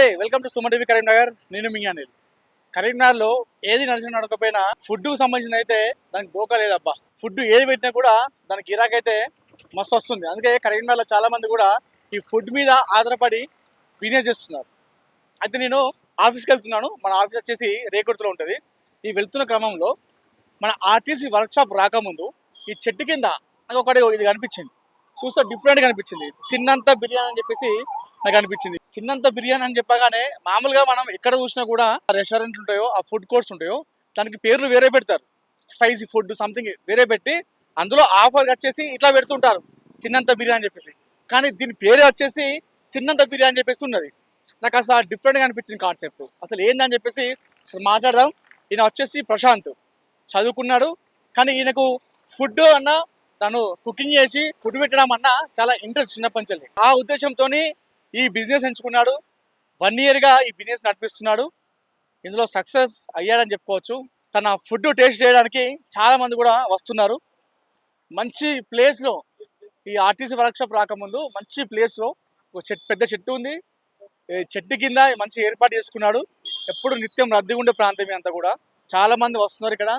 నమస్తే welcome to Suman TV Karimnagar. నేను మీ అనిల్. కరీంనగర్లో ఏది నడిచిన నడకపోయినా ఫుడ్కు సంబంధించిన అయితే దానికి డోకా లేదబ్బా. ఫుడ్ ఏది పెట్టినా కూడా దానికి ఇరాకైతే మస్తు వస్తుంది. అందుకే కరీంనగర్లో చాలా మంది కూడా ఈ ఫుడ్ మీద ఆధారపడి బిజినెస్ చేస్తున్నారు. అయితే నేను ఆఫీస్కి వెళ్తున్నాను. మన ఆఫీస్ వచ్చేసి రేకుర్తిలో ఉంటుంది. ఈ వెళ్తున్న క్రమంలో మన ఆర్టీసీ వర్క్షాప్ రాకముందు ఈ చెట్టు కింద నాకు ఒకటి ఇది కనిపించింది. చూస్తే డిఫరెంట్ కనిపించింది. తిన్నంత బిర్యానీ అని చెప్పేసి నాకు అనిపించింది తిన్నంత బిర్యానీ అని చెప్పగానే మామూలుగా మనం ఎక్కడ చూసినా కూడా రెస్టారెంట్లు ఉంటాయో ఆ ఫుడ్ కోర్ట్స్ ఉంటాయో దానికి పేర్లు వేరే పెడతారు. స్పైసీ ఫుడ్ సంథింగ్ వేరే పెట్టి అందులో ఆఫర్ వచ్చేసి ఇట్లా పెడుతుంటారు. తిన్నంత బిర్యానీ చెప్పేసి. కానీ దీని పేరు వచ్చేసి తిన్నంత బిర్యానీ చెప్పేసి ఉన్నది. నాకు అసలు డిఫరెంట్గా అనిపించింది కాన్సెప్ట్ అసలు ఏందని చెప్పేసి అసలు మాట్లాడదాం. ఈయన వచ్చేసి ప్రశాంత్. చదువుకున్నాడు. కానీ ఈయనకు ఫుడ్ అన్న తను కుకింగ్ చేసి ఫుడ్ పెట్టడం అన్న చాలా ఇంట్రెస్ట్ చిన్నప్పటి నుంచి. ఆ ఉద్దేశంతో ఈ బిజినెస్ ఎంచుకున్నాడు. వన్ ఇయర్గా ఈ బిజినెస్ నడిపిస్తున్నాడు. ఇందులో సక్సెస్ అయ్యాడని చెప్పుకోవచ్చు. తన ఫుడ్ టేస్ట్ చేయడానికి చాలామంది కూడా వస్తున్నారు. మంచి ప్లేస్లో ఈ ఆర్టీసీ వర్క్షాప్ రాకముందు మంచి ప్లేస్లో ఒక చెట్టు పెద్ద చెట్టు ఉంది. చెట్టు కింద మంచి ఏర్పాటు చేసుకున్నాడు. ఎప్పుడు నిత్యం రద్దీ ఉండే ప్రాంతం అంతా కూడా. చాలామంది వస్తున్నారు ఇక్కడ.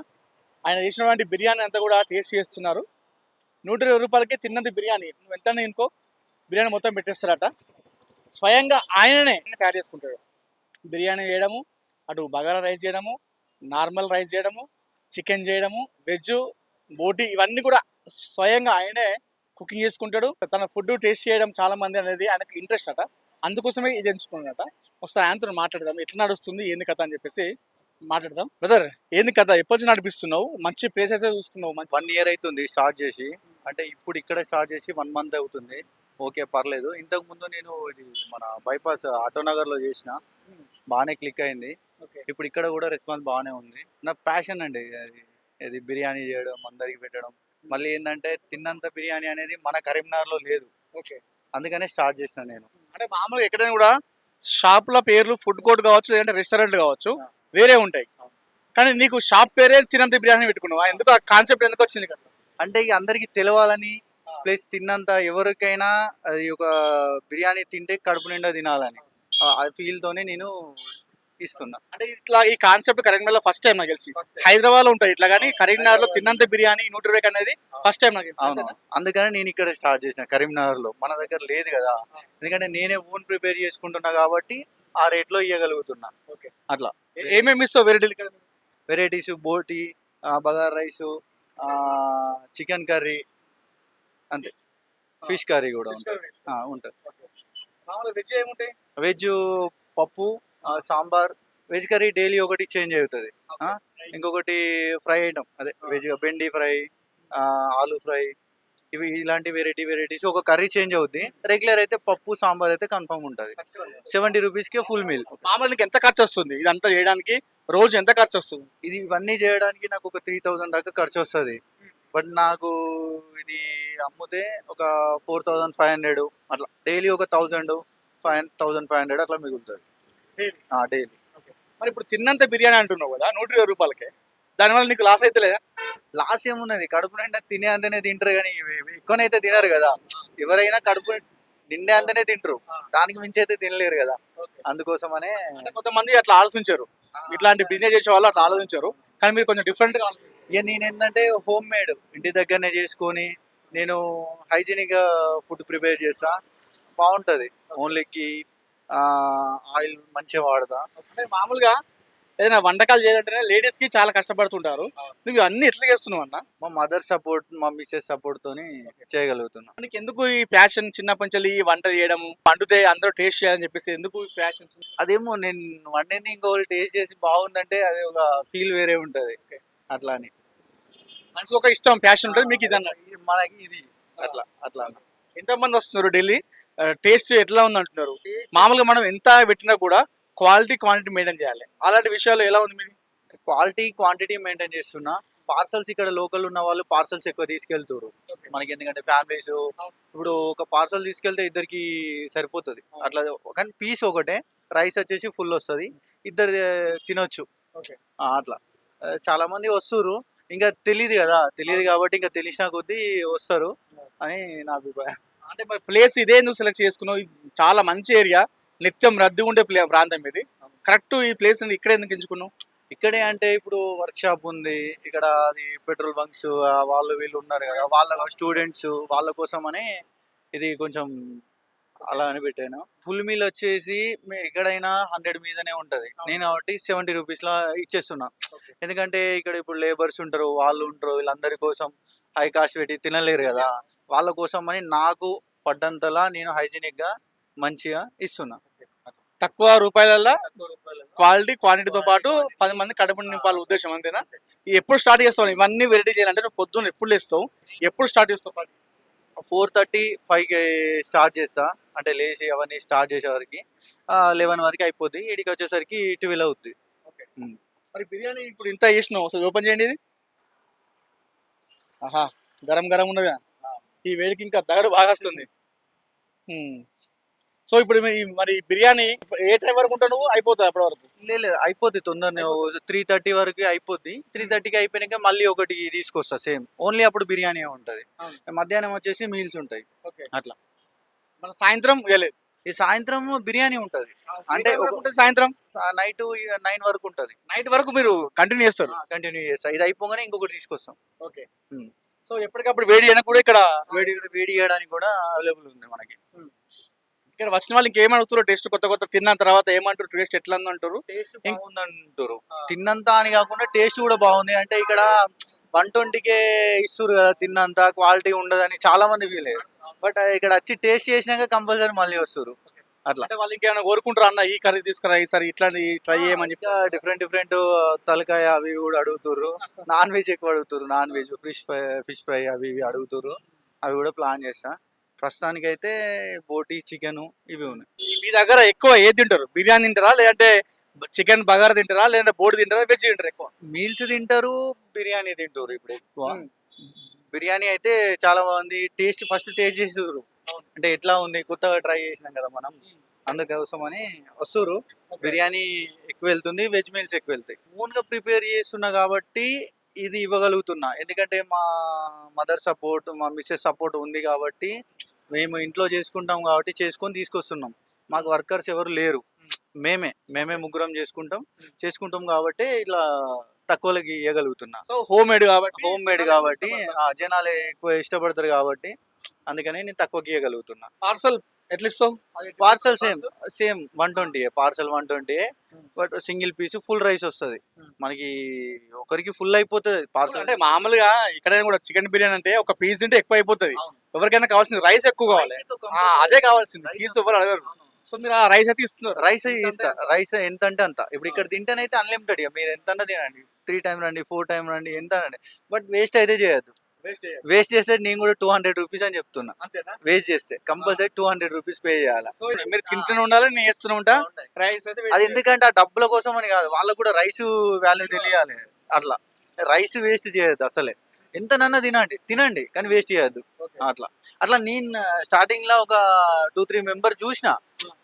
ఆయన చేసినటువంటి బిర్యానీ అంతా కూడా టేస్ట్ చేస్తున్నారు. నూట ఇరవై రూపాయలకి తిన్నది బిర్యానీ. నువ్వు ఎంత అనుకో బిర్యానీ మొత్తం పెట్టేస్తారట. స్వయంగా ఆయననే తయారు చేసుకుంటాడు. బిర్యానీ చేయడము అటు బగారా రైస్ చేయడము నార్మల్ రైస్ చేయడము చికెన్ చేయడము వెజ్ బోటి ఇవన్నీ కూడా స్వయంగా ఆయనే కుకింగ్ చేసుకుంటాడు. తన ఫుడ్ టేస్ట్ చేయడం చాలా మంది అనేది ఆయనకు ఇంట్రెస్ట్ అట. అందుకోసమే ఇది ఎంచుకున్నట ఒకసారి ఆయనతో మాట్లాడదాం. ఎట్లా నడుస్తుంది ఏంది కథ అని చెప్పేసి మాట్లాడదాం. బ్రదర్ ఏంది కథ? ఎప్పటి నడిపిస్తున్నావు? మంచి ప్లేస్ అయితే చూసుకున్నావు వన్ ఇయర్ అవుతుంది స్టార్ట్ చేసి. అంటే ఇప్పుడు ఇక్కడ స్టార్ట్ చేసి వన్ మంత్ అవుతుంది. ఓకే పర్లేదు. ఇంతకు ముందు నేను ఇది మన బైపాస్ ఆటోనగర్లో చేసిన బాగానే క్లిక్ అయింది. ఇప్పుడు ఇక్కడ కూడా రెస్పాన్స్ బాగానే ఉంది. నా ప్యాషన్ అండి అది. ఇది బిర్యానీ చేయడం అందరికి పెట్టడం. మళ్ళీ ఏంటంటే తిన్నంత బిర్యానీ అనేది మన కరీంనగర్లో లేదు అందుకనే స్టార్ట్ చేసిన నేను. అంటే మామూలుగా ఎక్కడైనా కూడా షాపుల పేర్లు ఫుడ్ కోర్ట్ కావచ్చు లేదంటే రెస్టారెంట్ కావచ్చు వేరే ఉంటాయి. కానీ నీకు షాప్ పేరే తినంత బిర్యానీ పెట్టుకున్నావు? ఎందుకు ఆ కాన్సెప్ట్ ఎందుకు వచ్చింది అంటే ఇక అందరికి తెలవాలని ప్లస్ తిన్నంత ఎవరికైనా అది ఒక బిర్యానీ తింటే కడుపు నిండా తినాలని ఆ- ఆ ఫీల్ తోనే నేను ఇస్తున్నా. అంటే ఇట్లా ఈ కాన్సెప్ట్ కరీంనగర్లో ఫస్ట్ టైం నాకు తెలిసి. హైదరాబాద్లో ఉంటాయి ఇట్లా కానీ కరీంనగర్లో తిన్నంత బిర్యానీ నూట ఇరవై అనేది ఫస్ట్ టైం నాకు. అవును. అందుకని నేను ఇక్కడ స్టార్ట్ చేసిన కరీంనగర్లో మన దగ్గర లేదు కదా. ఎందుకంటే నేనే ఓన్ ప్రిపేర్ చేసుకుంటున్నా కాబట్టి ఆ రేట్లో ఇవ్వగలుగుతున్నా. అట్లా. ఏమేమి ఇస్తావు వెరైటీలు ఇక్కడ? వెరైటీస్ బోటి బగార్ రైస్ చికెన్ కర్రీ అంతే. ఫిష్ కర్రీ కూడా ఉంటుంది. ఉంటుంది. మామూలుగా వెజ్ ఏముంటాయి? వెజ్ పప్పు సాంబార్. వెజ్ కర్రీ డైలీ ఒకటి చేంజ్ అవుతుంది. ఇంకొకటి ఫ్రై ఐటమ్. అదే వెజ్ బెండి ఫ్రై ఆలు ఫ్రై. ఇవి ఇలాంటి వెరైటీ వెరైటీస్. ఒక కర్రీ చేంజ్ అవుద్ది. రెగ్యులర్ అయితే పప్పు సాంబార్ అయితే కన్ఫర్మ్ ఉంటుంది. సెవెంటీ రూపీస్కి ఫుల్ మీల్. మామూలు నీకు ఎంత ఖర్చు వస్తుంది ఇదంతా చేయడానికి రోజు ఎంత ఖర్చు వస్తుంది ఇది ఇవన్నీ చేయడానికి నాకు ఒక త్రీ థౌజండ్ దాకా ఖర్చు వస్తుంది బట్ నాకు ఇది అమ్ముతే ఒక ఫోర్ థౌజండ్ ఫైవ్ హండ్రెడ్ అట్లా. డైలీ ఒక thousand five thousand five hundred అట్లా మిగులుతుంది? డైలీ? మరి ఇప్పుడు తిన్నంత బిర్యానీ అంటున్నావు కదా నూట ఇరవై రూపాయలకే. దానివల్ల నీకు లాస్ అయితే లేదా లాస్ ఏమున్నది? కడుపు నిండా తినే అంతనే తింటారు కానీ ఎక్కువనైతే తినరు కదా. ఎవరైనా కడుపు నిండే అంతనే తింటారు. దానికి మించి అయితే తినలేరు కదా. అందుకోసమనే అంటే కొంతమంది అట్లా ఆలోచించారు. ఇట్లాంటి బిజినెస్ చేసే వాళ్ళు అట్లా ఆలోచించారు. కానీ మీరు కొంచెం డిఫరెంట్గా ఆలోచించారు. ఇక నేను ఏంటంటే హోమ్ మేడ్ ఇంటి దగ్గరనే చేసుకొని నేను హైజీనిక్ ఫుడ్ ప్రిపేర్ చేస్తా. బాగుంటది. ఓన్లీకి ఆయిల్ మంచిగా వాడతా. అంటే మామూలుగా ఏదైనా వంటకాలు చేయాలంటేనే లేడీస్కి చాలా కష్టపడుతుంటారు. నువ్వు అన్ని ఎట్లా చేస్తున్నావు అన్న? మా మదర్ సపోర్ట్ మా మిస్సెస్ సపోర్ట్ తోని చేయగలుగుతున్నా. నీకు ఎందుకు ఈ ప్యాషన్ చిన్నప్పటి నుంచి ఈ వంట చేయడం? వండితే అందరూ టేస్ట్ చేయాలని చెప్పేసి ఎందుకు ఈ ప్యాషన్ అదేమో నేను వండింది ఇంకోళ్ళు టేస్ట్ చేసి బాగుందంటే అది ఒక ఫీల్ వేరే ఉంటది. అట్లా అని. మనసుకు ఒక ఇష్టం ప్యాషన్ ఉంటుంది మీకు ఇది అన్న ఇది మనకి ఇది. అట్లా అట్లా. ఎంతమంది వస్తున్నారు ఢిల్లీ? టేస్ట్ ఎట్లా ఉంది అంటున్నారు మామూలుగా మనం ఎంత పెట్టినా కూడా క్వాలిటీ క్వాంటిటీ మెయింటైన్ చేయాలి. అలాంటి విషయాలు ఎలా ఉంది మీది? క్వాలిటీ క్వాంటిటీ మెయింటైన్ చేస్తున్నా. పార్సల్స్ ఇక్కడ లోకల్ ఉన్న వాళ్ళు పార్సల్స్ ఎక్కువ తీసుకెళ్తారు. మనకి ఎందుకంటే ఫ్యామిలీస్ ఇప్పుడు ఒక పార్సల్ తీసుకెళ్తే ఇద్దరికి సరిపోతుంది. అట్లా కానీ పీస్ ఒకటే. రైస్ వచ్చేసి ఫుల్ వస్తుంది. ఇద్దరు తినొచ్చు. అట్లా. చాలా మంది వస్తురు ఇంకా తెలియదు కదా తెలియదు కాబట్టి ఇంకా తెలిసిన కొద్దీ వస్తారు అని నా అభిప్రాయం. అంటే మరి ప్లేస్ ఇదే ఎందుకు సెలెక్ట్ చేసుకున్నావు? చాలా మంచి ఏరియా నిత్యం రద్దీ ఉండే ప్లే ప్రాంతం ఇది. కరెక్ట్ ఈ ప్లేస్ ఇక్కడ ఎందుకు ఎంచుకున్నావు? ఇక్కడే అంటే ఇప్పుడు వర్క్ షాప్ ఉంది. ఇక్కడ అది పెట్రోల్ బంక్స్ వాళ్ళు వీళ్ళు ఉన్నారు కదా వాళ్ళ స్టూడెంట్స్ వాళ్ళ కోసం అని ఇది కొంచెం అలా అని పెట్టాను. ఫుల్ మీల్ వచ్చేసి ఎక్కడైనా హండ్రెడ్ మీదనే ఉంటది. నేను కాబట్టి సెవెంటీ రూపీస్ లా ఇచ్చేస్తున్నా ఎందుకంటే ఇక్కడ ఇప్పుడు లేబర్స్ ఉంటారు వాళ్ళు ఉంటారు వీళ్ళందరి కోసం హై కాస్ట్ పెట్టి తినలేరు కదా. వాళ్ళ కోసం అని నాకు పడ్డంతలా నేను హైజీనిక్గా మంచిగా ఇస్తున్నా. తక్కువ రూపాయలలో క్వాలిటీ క్వాంటిటీతో పాటు పది మంది కడుపు నింపాల ఉద్దేశం అంతేనా? ఎప్పుడు స్టార్ట్ చేస్తావు? ఇవన్నీ వెరైటీ చేయాలంటే నువ్వు పొద్దున్న ఎప్పుడు లేస్తావు? ఎప్పుడు స్టార్ట్ చేస్తావు? ఫోర్ థర్టీ ఫైవ్కి స్టార్ట్ చేస్తా. అంటే లేచి అవన్నీ స్టార్ట్ చేసేవరకు లెవెన్ వరకు అయిపోద్ది. ఇడికి వచ్చేసరికి ట్వెల్వ్ అవుద్ది. మరి బిర్యానీ ఇప్పుడు ఇంత చేసినావు. అసలు ఓపెన్ చేయండి ఇది. ఆహా గరం గరం ఉన్నదా? ఈ వేడికి ఇంకా దగడు బాగా వస్తుంది. సో ఇప్పుడు మరి బిర్యానీ ఏ టైం వరకు ఉంటావు నువ్వు? అయిపోతుంది అప్పటి వరకు? లేదు అయిపోద్ది తొందరనే. త్రీ థర్టీ వరకు అయిపోద్ది. త్రీ థర్టీకి అయిపోయినాక మళ్ళీ ఒకటి తీసుకొస్తా సేమ్. ఓన్లీ అప్పుడు బిర్యానీ ఉంటుంది. మధ్యాహ్నం వచ్చేసి మీల్స్ ఉంటాయి. అట్లా. మన సాయంత్రం వెళ్ళేది ఈ సాయంత్రం బిర్యానీ ఉంటుంది. అంటే సాయంత్రం? నైట్ నైన్ వరకు ఉంటుంది. నైట్ వరకు మీరు కంటిన్యూ చేస్తారు? కంటిన్యూ చేస్తా. ఇది అయిపోగానే ఇంకొకటి తీసుకొస్తాం. ఓకే. సో ఎప్పటికప్పుడు వేడి చేయడానికి కూడా ఇక్కడ వేడి వేడి చేయడానికి కూడా అవైలబుల్ ఉంది మనకి. ఇక్కడ వచ్చిన వాళ్ళు ఇంకేం అడుగుతారు టేస్ట్ కొత్త కొత్త తిన్న తర్వాత ఏమంటారు? టేస్ట్ ఎట్లా ఉంది అంటారు టేస్ట్ బాగుందంటారు తిన్నంత అని కాకుండా టేస్ట్ కూడా బాగుంది. అంటే ఇక్కడ వన్ ట్వంటీకే ఇస్తారు కదా తిన్నంత క్వాలిటీ ఉండదని చాలా మంది ఫీల్ అయ్యారు. బట్ ఇక్కడ వచ్చి టేస్ట్ చేసినాక కంపల్సరీ మళ్ళీ వస్తారు అట్లా. అంటే వాళ్ళు ఇంకేమైనా కోరుకుంటారు? అన్న ఈ కర్రీ తీసుకురా ఈసారి ఇట్లాంటి ట్రై చేయమని చెప్పి. డిఫరెంట్ డిఫరెంట్ తలకాయ అవి కూడా అడుగుతారు నాన్ వెజ్ ఎక్కువ అడుగుతారు non veg fish fry fish fry అవి ఇవి అడుగుతారు అవి కూడా ప్లాన్ చేస్తా. ప్రస్తుతానికి అయితే బోటీ చికెన్ ఇవి ఉన్నాయి. మీ దగ్గర ఎక్కువ ఏది తింటారు? బిర్యానీ తింటారా? లేదంటే చికెన్ బగారా తింటారా? లేదంటే బోర్డు తింటారా? వెజ్ తింటారా ఎక్కువ? మీల్స్ తింటారు బిర్యానీ తింటారు ఇప్పుడు ఎక్కువ. బిర్యానీ అయితే చాలా మంది టేస్ట్ ఫస్ట్ టేస్ట్ చేస్తారు అంటే ఎట్లా ఉంది? కొత్తగా ట్రై చేసినాం కదా మనం. అందుకోసం అని వస్తారు బిర్యానీ ఎక్కువ వెళ్తుంది వెజ్ మీల్స్ ఎక్కువ వెళ్తాయి. ఓన్గా ప్రిపేర్ చేస్తున్నా కాబట్టి ఇది ఇవ్వగలుగుతున్నా. ఎందుకంటే మా మదర్ సపోర్ట్ మా మిస్సెస్ సపోర్ట్ ఉంది కాబట్టి మేము ఇంట్లో చేసుకుంటాం కాబట్టి చేసుకొని తీసుకొస్తున్నాం. మాకు వర్కర్స్ ఎవరు లేరు. మేమే మేమే ముగ్గురం చేసుకుంటాం. చేసుకుంటాం కాబట్టి ఇట్లా తక్కువలకి ఇవ్వగలుగుతున్నా సో హోమ్ మేడ్ కాబట్టి హోమ్ మేడ్ కాబట్టి ఆ, జనాలు ఎక్కువ ఇష్టపడతారు కాబట్టి అందుకని నేను తక్కువకి ఇవ్వగలుగుతున్నా పార్సల్ ఎట్లా ఇస్తావు parcel same same one twenty parcel one twenty but single piece full rice వస్తుంది. మనకి ఒకరికి ఫుల్ అయిపోతుంది. పార్సల్ అంటే మామూలుగా ఇక్కడ కూడా చికెన్ బిర్యానీ అంటే ఒక పీస్ తింటే ఎక్కువ అయిపోతుంది. ఎవరికైనా కావాల్సింది రైస్ ఎక్కువ కావాలి. అదే కావాల్సింది. పీస్ ఎవరు అడగరు. సో మీరు ఆ రైస్ అయితే ఇస్తున్నారు రైస్ ఇస్తా రైస్ ఎంత? అంటే అంత. ఇప్పుడు ఇక్కడ తింటేనైతే అన్లిమిటెడ్ మీరు ఎంత తినండి. త్రీ టైం రండి ఫోర్ టైం రండి ఎంత అనండి బట్ వేస్ట్ అయితే చేయొద్దు. వేస్ట్ చేస్తే నేను కూడా టూ హండ్రెడ్ రూపీస్ అని చెప్తున్నా. వేస్ట్ చేస్తే compulsory two hundred rupees pay చేయాలి? మీరు తింటూనే ఉండాలి? నేను చేస్తూనే ఉంటా? అది ఎందుకంటే ఆ డబ్బుల కోసం అని కాదు. వాళ్ళకు కూడా రైస్ వాల్యూ తెలియాలి. అట్లా. రైస్ వేస్ట్ చేయొద్దు అసలే. ఎంతనన్నా తినండి. తినండి కానీ వేస్ట్ చేయొద్దు. అట్లా. అట్లా నేను స్టార్టింగ్లో ఒక టూ త్రీ మెంబర్ చూసిన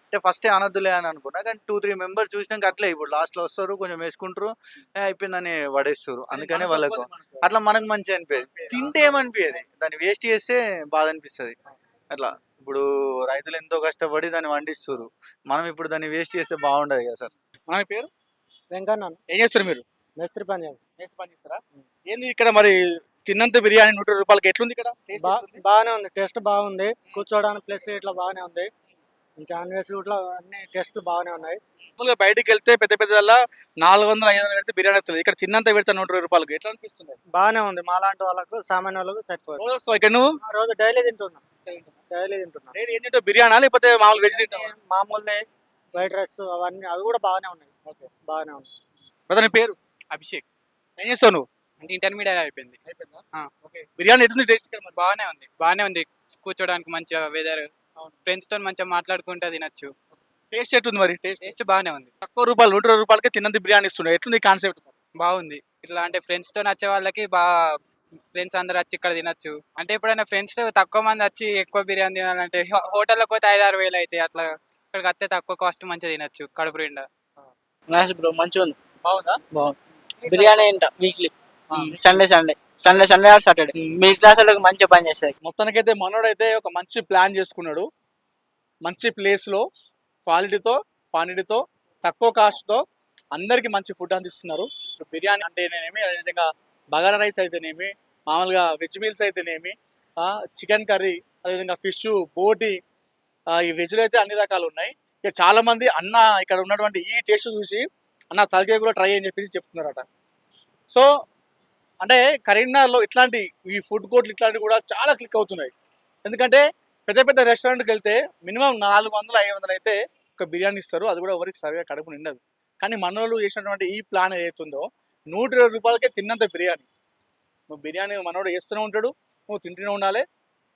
అంటే ఫస్ట్ అనద్దులే అని అనుకున్నా. కానీ టూ త్రీ మెంబర్ చూసినాక అట్లే ఇప్పుడు లాస్ట్లో వస్తారు కొంచెం వేసుకుంటారు "ఏ, అయిపోయిందని పడేస్తారు. అందుకనే వాళ్ళకు అట్లా మనకు మంచి అనిపించేది తింటే ఏమనిపించేది దాన్ని వేస్ట్ చేస్తే బాధ అనిపిస్తుంది. అట్లా. ఇప్పుడు రైతులు ఎంతో కష్టపడి దాన్ని వండిస్తారు మనం ఇప్పుడు దాన్ని వేస్ట్ చేస్తే బాగుండదు కదా సార్. మన పేరు? వెంకన్న. ఏం చేస్తారు మీరు? మేస్త్రి పని. చేసి పని చేస్తారా? ఏంది ఇక్కడ మరి తిన్నంత బిర్యానీ నూట రూపాయలకి ఎట్లుంది ఇక్కడ? బాగానే ఉంది. టేస్ట్ బాగుంది. కూర్చోవడానికి ప్లస్ ఇట్లా బాగానే ఉంది. ఆన్వేస్ ఇట్లా అన్ని టేస్ట్లు బాగానే ఉన్నాయి. మామూలుగా బయటికి వెళ్తే పెద్ద పెద్దలా నాలుగు వందల ఐదు వందలు పెడితే బిర్యానీ వస్తుంది. ఇక్కడ తిన్నంత పెడతా నూట ఇరవై రూపాయలకి. ఎట్లా అనిపిస్తుంది? బాగానే ఉంది. మాలాంటి వాళ్ళకు సామాన్య వాళ్ళకు సరిపోదు. రోజు వస్తావా ఇక్కడ నువ్వు? ఆ రోజు డైలీ తింటున్నా. డైలీ తింటున్నా. డైలీ ఏం తింటావు? బిర్యానా లేకపోతే మామూలు వెజ్ తింటావా? మామూలుదే వైట్ రైస్ అవన్నీ అవి కూడా బాగానే ఉన్నాయి. బాగానే ఉన్నాయి. అతని పేరు? అభిషేక్. ఏం చేస్తావు నువ్వు? అంటే ఇంటర్మీడియట్ అయిపోయింది. ఆ. ఓకే. బిర్యానీ ఎట్లుంది టేస్ట్ ఇక్కడ మరి? బాగానే ఉంది. బాగానే ఉంది. కూర్చోడానికి మంచిగా వెదర్ ఫ్రెండ్స్తో మంచిగా మాట్లాడుకుంటా తినచ్చు. టేస్ట్ ఎట్లుంది మరి? టేస్ట్ టేస్ట్ బాగానే ఉంది. తక్కువ రూపాయలు నూట ఇరవై రూపాయలకి తిన్నంత బిర్యానీ ఇస్తుండే. ఎట్లుంది కాన్సెప్ట్ బాగుంది. ఇట్లా అంటే ఫ్రెండ్స్తో నచ్చే వాళ్ళకి బాగా ఫ్రెండ్స్ అందరు వచ్చి ఇక్కడ తినచ్చు. అంటే ఎప్పుడైనా ఫ్రెండ్స్తో తక్కువ మంది వచ్చి ఎక్కువ బిర్యానీ తినాలంటే హో- హోటల్లోకి పోతే ఐదు ఆరు వేలు అయితే అట్లా ఇక్కడికి వస్తే తక్కువ కాస్ట్ మంచిగా తినచ్చు కడుపు నిండా. నైస్ బ్రో మంచిగా ఉంది బాగుందా? బాగుంది. బిర్యానీ తింటా weekly Sunday Sunday Sunday Sunday or Saturday me class వాళ్ళకి మంచిగా పని చేస్తాయి మొత్తానికైతే మనోడైతే ఒక మంచి ప్లాన్ చేసుకున్నాడు. మంచి ప్లేస్లో క్వాలిటీతో క్వాంటిటీతో తక్కువ కాస్ట్తో అందరికీ మంచి ఫుడ్ అందిస్తున్నారు. ఇప్పుడు బిర్యానీ అంటేనేమి అదేవిధంగా బగారా రైస్ అయితేనేమి మామూలుగా వెజ్ మీల్స్ అయితేనేమి చికెన్ కర్రీ అదేవిధంగా ఫిష్ బోటి ఈ వెజ్లో అయితే అన్ని రకాలు ఉన్నాయి. ఇక చాలా మంది అన్న ఇక్కడ ఉన్నటువంటి ఈ టేస్ట్ చూసి అన్న తలకాయ కూడా ట్రై అని చెప్పేసి చెప్తున్నారట. సో అంటే కరీంనగర్లో ఇట్లాంటి ఈ ఫుడ్ కోర్ట్లు ఇట్లాంటివి కూడా చాలా క్లిక్ అవుతున్నాయి. ఎందుకంటే పెద్ద పెద్ద రెస్టారెంట్కి వెళ్తే మినిమం నాలుగు వందలు ఐదు వందలు అయితే ఒక బిర్యానీ ఇస్తారు. అది కూడా ఎవరికి సరిగా కడుపు నిండదు. కానీ మనోళ్ళు చేసినటువంటి ఈ ప్లాన్ ఏదైతుందో నూట ఇరవై రూపాయలకే తిన్నంత బిర్యానీ. నువ్వు బిర్యానీ మనోడు వేస్తూనే ఉంటాడు నువ్వు తింటూనే ఉండాలి.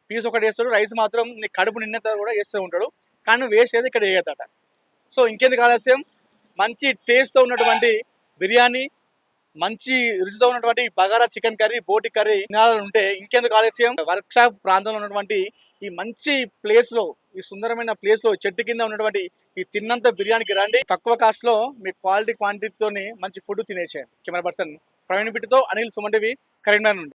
పీస్ ఒకటి వేస్తాడు రైస్ మాత్రం నీ కడుపు నిన్నంత కూడా వేస్తూ ఉంటాడు. కానీ వేస్ట్ అయితే ఇక్కడ వేయద్దట సో ఇంకేంది కాలస్యం మంచి టేస్ట్తో ఉన్నటువంటి బిర్యానీ మంచి రుచితో ఉన్నటువంటి బగారా చికెన్ కర్రీ బోటి కర్రీ తినాలని ఉంటే ఇంకెందుకు ఆలస్యం? వర్క్ షాప్ ప్రాంతంలో ఉన్నటువంటి ఈ మంచి ప్లేస్లో ఈ సుందరమైన ప్లేస్లో చెట్టు కింద ఉన్నటువంటి ఈ తిన్నంత బిర్యానీకి రండి. తక్కువ కాస్ట్లో మీ క్వాలిటీ క్వాంటిటీతోని మంచి ఫుడ్ తినేసేయండి. కెమెరా పర్సన్ ప్రవీణ్ బిట్టుతో అనిల్ సుమంటివి కరీంనగర్ నుండి.